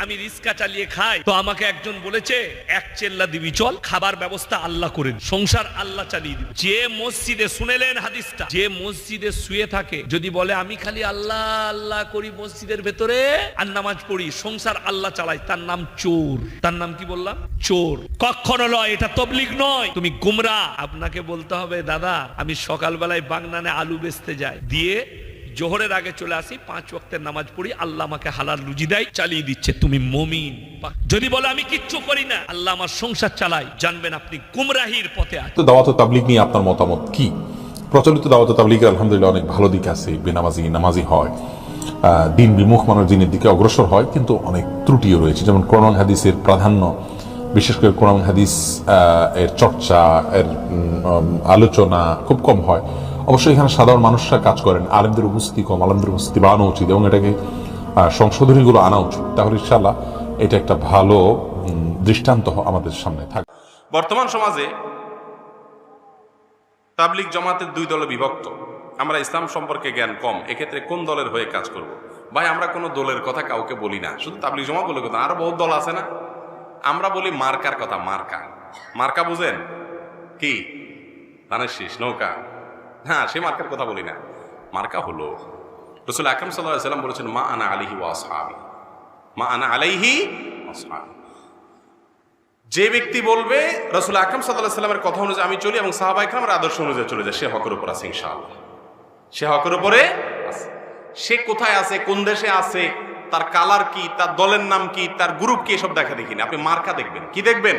আমি রিস্কা চালিয়ে খাই। তো আমাকে একজন বলেছে, এক চেল্লা দিবি, চল, খাবার ব্যবস্থা আল্লাহ করেন সংসার আল্লাহ চালিয়ে দিবে। যে মসজিদে শুনেলেন হাদিসটা, যে মসজিদে শুয়ে থাকে, যদি বলে, আমি খালি আল্লাহ আল্লাহ করি মসজিদের ভেতরে আর নামাজ পড়ি, সংসার আল্লাহ চালাই। তার নাম চোর। তার নাম কি বললাম? চোর। কখনো নয় এটা তবলিক নয়। তুমি গুমরা। আপনাকে বলতে হবে, দাদা, আমি সকালবেলায় বাগনানে আলু বেচতে যাই। দিয়ে জোহরের আগে চলে আসি, পাঁচ ওয়াক্তের নামাজ পড়ি, আল্লাহ আমাকে হালাল রুজি দেয়, চালিয়ে দিচ্ছে, তুমি মমিন যদি বলে, আমি কিচ্ছু করি না আল্লাহ আমার সংসার চালাই জানবেন আপনি গুমরাহির পথে তো দাওয়াত তাবলিগ নিয়ে আপনার মতামত কি? প্রচলিত দাওয়াত তাবলিগের আলহামদুলিল্লাহ অনেক ভালো দিক আছে, বেনামাজি, নামাজি হয় দিন বিমুখ মানুষ দিনের দিকে অগ্রসর হয়, কিন্তু অনেক ত্রুটিও রয়েছে। যেমন কোরআন হাদিসের প্রাধান্য, বিশেষ করে কোরআন হাদিস এর চর্চা, এর আলোচনা খুব কম হয়। অবশ্যই এখানে সাধারণ মানুষরা কাজ করেন, আলেমদের উপস্থিতি কম, আলেমদের উপস্থিতি বাড়ানো উচিত এবং এটাকে সংশোধনীগুলো আনা উচিত। তাহলে ইনশাল্লাহ এটা একটা ভালো দৃষ্টান্ত আমাদের সামনে থাকবে বর্তমান সমাজে তাবলিক জামাতের দুই দলে বিভক্ত। আমরা ইসলাম সম্পর্কে জ্ঞান কম, এক্ষেত্রে কোন দলের হয়ে কাজ করব। ভাই, আমরা কোনো দলের কথা কাউকে বলি না, শুধু তাবলিক জমা বলে কথা। আরও বহুত দল আছে না? আমরা বলি মার্কার কথা, মার্কা। মার্কা বুঝেন? কি? ধানের শীষ, নৌকা। হ্যাঁ সেই মার্কার কথা বলি না। মার্কা হলো, রসুল আকরম সাল্লাম বলেছেন, মা আনা আলিহি ওয়াসহাবি মা আনা আলাইহি যে ব্যক্তি বলবে, রসুল আকরম সাল্লাহ সাল্লামের কথা অনুযায়ী আমি চলি এবং সাহাবা ইকরামের আদর্শ অনুযায়ী চলে যায়, সে হকের উপর আছে ইনশাআল্লাহ। সে হকের উপরে সে কোথায় আছে, কোন দেশে আছে, তার কালার কি, তার দলের নাম কি, তার গ্রুপ কি, এসব দেখা দেখিনি। আপনি মার্কা দেখবেন। কি দেখবেন?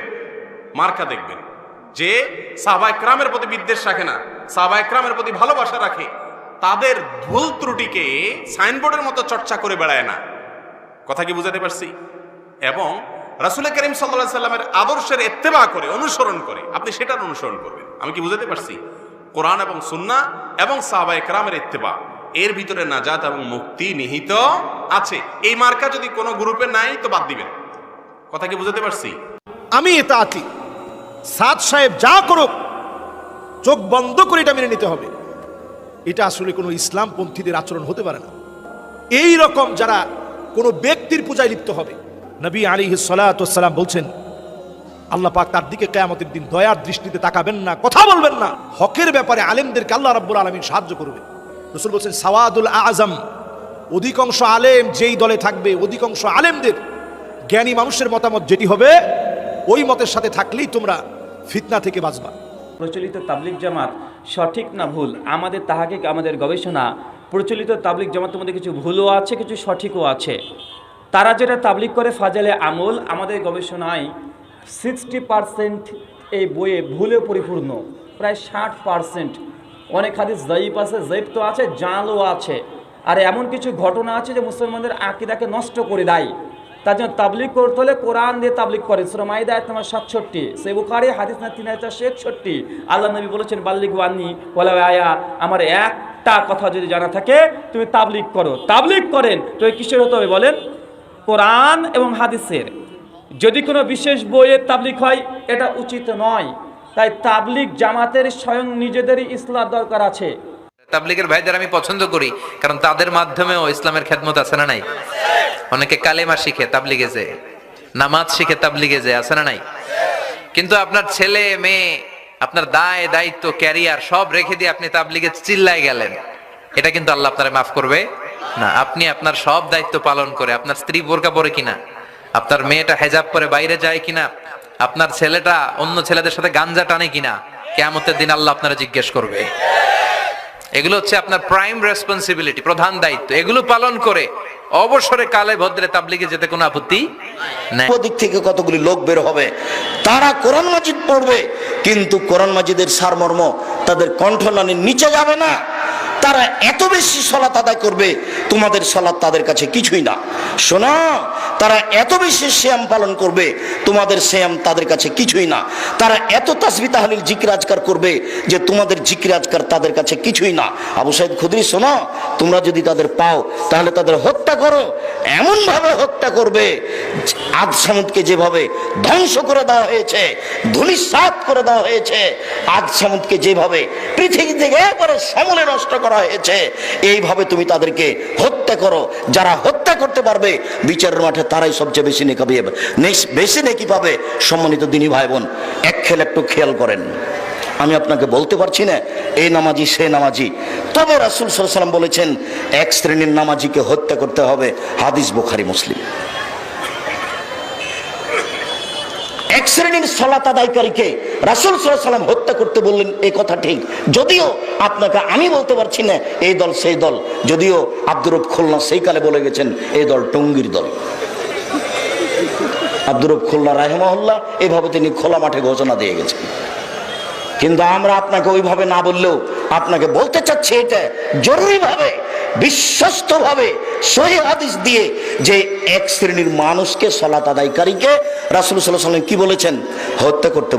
মার্কা দেখবেন। যে সাহবা ইকরামের প্রতি বিদ্বেষ রাখে না। সাহবা ইকরামের প্রতি ভালোবাসা রাখে, তাদের ভুল ত্রুটিকে সাইনবোর্ডের মতো চর্চা করে বেড়ায় না। কথা কি বুঝাতে পারছি? এবং রাসুল করিম সাল্লা সাল্লামের আদর্শের এত্তেবা করে, অনুসরণ করে, আপনি সেটার অনুসরণ করবেন। আমি কি বুঝাতে পারছি? কোরআন এবং সুন্না এবং সাহাবা একরামের এত্তেবা এর ভিতরে নাজাত এবং মুক্তি নিহিত আছে। এই মার্কা যদি কোনো গ্রুপে নাই, তো বাদ দিবেন। কথা কি বুঝাতে পারছি? আমি এটা আছি সাদ সাহেব যা করুক চোখ বন্ধ করে এটা মেনে নিতে হবে। এটা আসলে কোনো ইসলামপন্থীদের আচরণ হতে পারে না। এই রকম যারা কোনো ব্যক্তির পূজায় লিপ্ত হবে, নবী আলী সালাম বলছেন, আল্লাহ পাক তার দিকে কেয়ামতের দিন দয়ার দৃষ্টিতে তাকাবেন না, কথা বলবেন না। হকের ব্যাপারে আলেমদেরকে আল্লাহ রাব্বুল আলমিন সাহায্য করবে। রসুল বলছেন, সাওয়াদুল আজম অধিকাংশ আলেম যেই দলে থাকবে, অধিকাংশ আলেমদের জ্ঞানী মানুষের মতামত যেটি হবে, ওই মতের সাথে থাকলেই তোমরা ফিতনা থেকে বাঁচবা। প্রচলিত তাবলিক জামাত সঠিক না ভুল? আমাদের তাহাকে আমাদের গবেষণা, প্রচলিত তাবলিক জামাতের মধ্যে কিছু ভুলও আছে, কিছু সঠিকও আছে। তারা যেটা তাবলিক করে ফাজালে আমল, আমাদের গবেষণায় সিক্সটি পারসেন্ট এই বইয়ে ভুলে পরিপূর্ণ। প্রায় ষাট পারসেন্ট অনেক হাদিস জয়ীপ আছে জয়ীপ তো আছে জালও আছে। আর এমন কিছু ঘটনা আছে যে মুসলমানদের আকিদাকে নষ্ট করে দেয়। তার জন্য তাবলিক করতে হলে কোরআন দিয়ে তাবলিক করে। সুরমাইদা এক তোমার সাতষট্টি। সে বুখারি হাদিস না তিন হাজার একষট্টি আল্লাহ নবী বলেছেন বাল্লিক ওয়ান্নি বলে আয়া। আমার একটা কথা যদি জানা থাকে, তুমি তাবলিক করো। তাবলিক করেন, তো কিসের হতে হবে বলেন? কোরআন এবং হাদিসের। যদি কোনো বিশেষ বইয়ের তাবলিক হয়, এটা উচিত নয়। তাই তাবলিক জামাতের স্বয়ং নিজেদেরই ইসলাম দরকার আছে। তাবলিগের ভাইদের আমি পছন্দ করি, কারণ তাদের মাধ্যমেও ইসলামের খেদমত আছে না নাই? অনেকে কালেমা শিখে, তাবলিগে যে নামাজ শিখে, তাবলিগে যে আছে না নাই? কিন্তু আপনার ছেলে, মেয়ে, আপনার দায়, দায়িত্ব, ক্যারিয়ার সব রেখে দিয়ে আপনি তাবলিগে চিল্লায় গেলেন। এটা কিন্তু আল্লাহ আপনারা মাফ করবে না। আপনি আপনার সব দায়িত্ব পালন করে, আপনার স্ত্রী বোরকা পরে কিনা, আপনার মেয়েটা হেজাব করে বাইরে যায় কিনা, আপনার ছেলেটা অন্য ছেলেদের সাথে গাঞ্জা টানে কিনা, কেয়ামতের দিন আল্লাহ আপনারা জিজ্ঞেস করবে। এগুলো হচ্ছে আপনার প্রাইম রেসপন্সিবিলিটি প্রধান দায়িত্ব। এগুলো পালন করে অবসরে কালে ভদ্রে তাবলিগে যেতে কোনো আপত্তি নেই। দিক থেকে কতগুলি লোক বের হবে, তারা কোরআন মাজিদ পড়বে, কিন্তু কোরআন মাজিদের সারমর্ম তাদের কণ্ঠনালীর নিচে যাবে না। তারা এত বেশি সলাত আদায় করবে, তোমাদের সলাৎ তাদের কাছে কিছুই না। শোনো, তারা এত বেশি শ্যাম পালন করবে, তোমাদের শ্যাম তাদের কাছে কিছুই না। তারা এত তাসবি তাহলিল জিকির আজকার করবে, যে তোমাদের জিকির আজকার তাদের কাছে কিছুই না। আবু সাইদ খুদরি, শোনো, তোমরা যদি তাদের পাও, তাহলে তাদের হত্যা করো। এমনভাবে হত্যা করবে আজ সামুদকে যেভাবে ধ্বংস করে দেওয়া হয়েছে ধুলিসাত করে দেওয়া হয়েছে আজ সামুদকে যেভাবে পৃথিবী থেকে একবারে সমলে নষ্ট করা হয়েছে, এইভাবে তুমি তাদেরকে হত্যা করো। যারা হত্যা করতে পারবে, বিচারের মাঠে তারাই সবচেয়ে বেশি নেকি পাবে বেশি নেকি পাবে সম্মানিত দিনী ভাই বোন এক খেল একটু খেয়াল করেন। আমি আপনাকে বলতে পারছি না এই নামাজি, সে নামাজি। তবে রাসুল সাল্লাম বলেছেন, এক শ্রেণির নামাজিকে হত্যা করতে হবে, হাদিস বুখারি, মুসলিম। এক শ্রেণির সলাত আদায়কারীকে রাসুল সাল্লাম হত্যা করতে বললেন এই কথা ঠিক। যদিও আপনাকে আমি বলতে পারছি না এই দল সেই দল। যদিও আব্দুর রব খুলনা সেই কালে বলে গেছেন এই দল টঙ্গির দল। আব্দুর রব খুলনা রাহেমহল্লা এইভাবে তিনি খোলা মাঠে ঘোষণা দিয়ে গেছেন। কিন্তু আমরা আপনাকে ওইভাবে না বললেও আপনাকে বলতে চাচ্ছি এটা জরুরিভাবে, বিশ্বস্তভাবে সহি হাদিস দিয়ে যে এক শ্রেণির মানুষকে সলাত আদায়কারীকে রাসুল সাল্লাহ সাল্লাম কি বলেছেন? হত্যা করতে